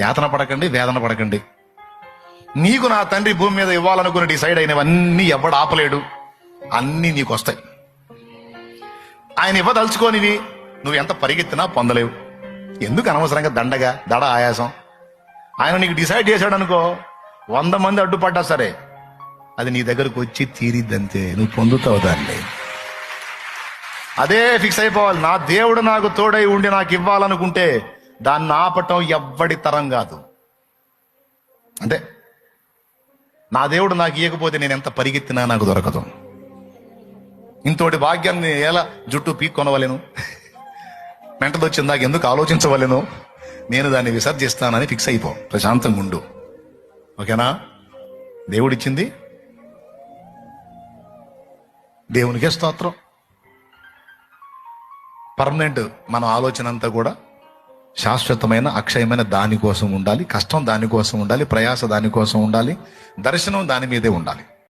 యాతన పడకండి వేదన పడకండి. నీకు నా తండ్రి భూమి మీద ఇవ్వాలనుకుని డిసైడ్ అయినవన్నీ ఎవడు ఆపలేడు. అన్నీ నీకు వస్తాయి ఆయన ఇవ్వదలుచుకోనివి నువ్వు ఎంత పరిగెత్తినా పొందలేవు. ఎందుకు అనవసరంగా దండగా దడ ఆయాసం? ఆయన నీకు డిసైడ్ చేశాడు అనుకో వంద మంది అడ్డుపడ్డా సరే అది నీ దగ్గరకు వచ్చి తీరిద్దంతే. నువ్వు పొందుతావు దాన్ని. అదే ఫిక్స్ అయిపోవాలి. నా దేవుడు నాకు తోడై ఉండి నాకు ఇవ్వాలనుకుంటే దాన్ని ఆపటం ఎవ్వడి తరం కాదు. అంటే నా దేవుడు నాకు ఇవ్వకపోతే నేను ఎంత పరిగెత్తినా నాకు దొరకదు. ఇంతోటి భాగ్యాన్ని ఎలా జుట్టు పీక్కొనవలెను? వచ్చిన దాకా ఎందుకు ఆలోచించవలెను? నేను దాన్ని విసర్జిస్తానని ఫిక్స్ అయిపో. ప్రశాంతంగా ఉండు. ఓకేనా? దేవుడిచ్చింది? దేవునికే స్తోత్రం. పర్మనెంట్ మన ఆలోచన అంతా కూడా శాశ్వతమైన అక్షయమైన దానికోసం ఉండాలి కష్టం దానికోసం ఉండాలి ప్రయాస దానికోసం ఉండాలి దర్శనం దాని మీదే ఉండాలి.